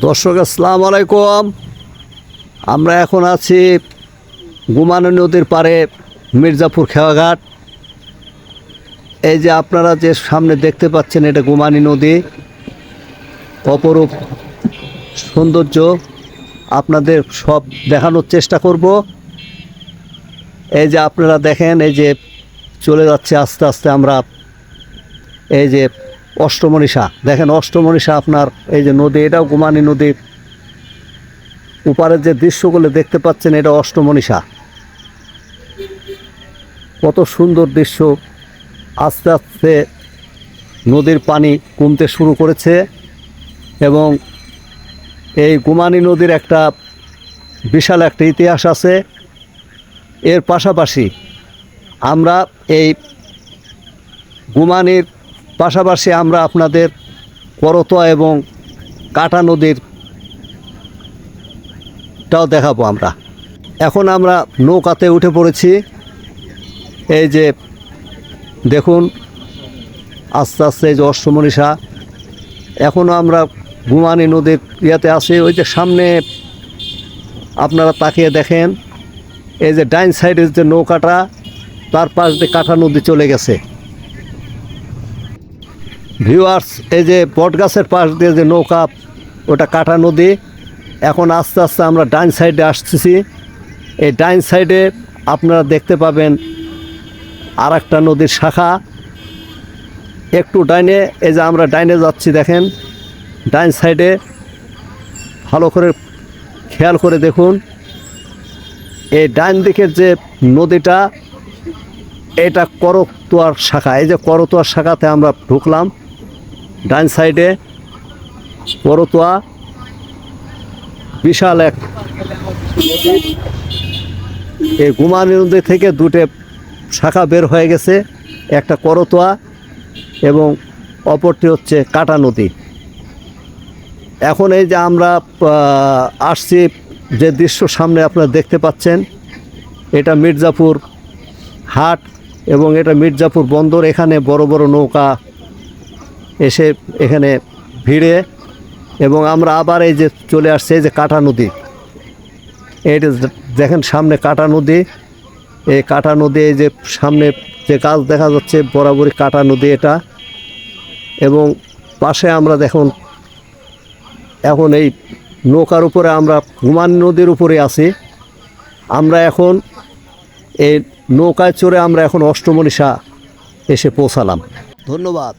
দর্শক, আসসালামু আলাইকুম। আমরা এখন আছি গুমানো নদীর পাড়ে মির্জাপুর খেওয়াঘাট। এই যে আপনারা যে সামনে দেখতে পাচ্ছেন, এটা গুমানি নদী। অপরূপ সৌন্দর্য আপনাদের সব দেখানোর চেষ্টা করব। এই যে আপনারা দেখেন, এই যে চলে যাচ্ছে আস্তে আস্তে আমরা। এই যে অষ্টমনীষা। দেখেন অষ্টমনীষা আপনার এই যে নদী, এটাও গুমানি নদী। উপারের যে দৃশ্যগুলো দেখতে পাচ্ছেন, এটা অষ্টমনীষা। কত সুন্দর দৃশ্য। আস্তে আস্তে নদীর পানি কমতে শুরু করেছে এবং এই গুমানি নদীর একটা বিশাল একটা ইতিহাস আছে। এর পাশাপাশি আমরা এই গুমানির পাশাপাশি আমরা আপনাদের করতোয়া এবং কাটা নদীর টাও দেখাবো আমরা। এখন আমরা নৌকাতে উঠে পড়েছি। এই যে দেখুন, আস্তে আস্তে এই যে অষ্টমনীষা এখনও আমরা গুমানি নদীর ইয়াতে আছি। ওই যে সামনে আপনারা তাকিয়ে দেখেন, এই যে ডাইন সাইডের যে নৌকাটা, তার পাশ দিয়ে কাটা নদী চলে গেছে। ভিউয়ার্স এই যে বটগাছের পাশ দিয়ে যে নৌকা, ওটা কাটা নদী, এখন আস্তে আস্তে আমরা ডাইন সাইডে আসতেছি। এই ডাইন সাইডে আপনারা দেখতে পাবেন আর একটা নদীর শাখা। একটু ডাইনে, এই যে আমরা ডাইনে যাচ্ছি, দেখেন, ডাইন সাইডে ভালো করে খেয়াল করে দেখুন। এই ডাইন দিকের যে নদীটা, এটা করতোয়ার শাখা, এই যে করতোয়ার শাখাতে আমরা ঢুকলাম। ডান সাইডে করতোয়া বিশাল এক এই গুমানি নদী থেকে দুটো শাখা বের হয়ে গেছে, একটা করতোয়া এবং অপরটি হচ্ছে কাটা নদী। এখন এই যে আমরা আসছি যে দৃশ্য সামনে আপনারা দেখতে পাচ্ছেন, এটা মির্জাপুর হাট এবং এটা মির্জাপুর বন্দর, এখানে বড় বড় নৌকা এসে এখানে ভিড়ে এবং আমরা আবার এই যে চলে আসছে যে কাটা নদী। এটা দেখেন সামনে কাটা নদী। এই কাটা নদী, এই যে সামনে যে গাছ দেখা যাচ্ছে, বরাবরই কাটা নদী এটা। এবং পাশে আমরা দেখুন, এখন এই নৌকার উপরে আমরা হুমান নদীর উপরে আছি। আমরা এখন এই নৌকায় চড়ে আমরা এখন অষ্টমনীষা এসে পৌঁছালাম। ধন্যবাদ।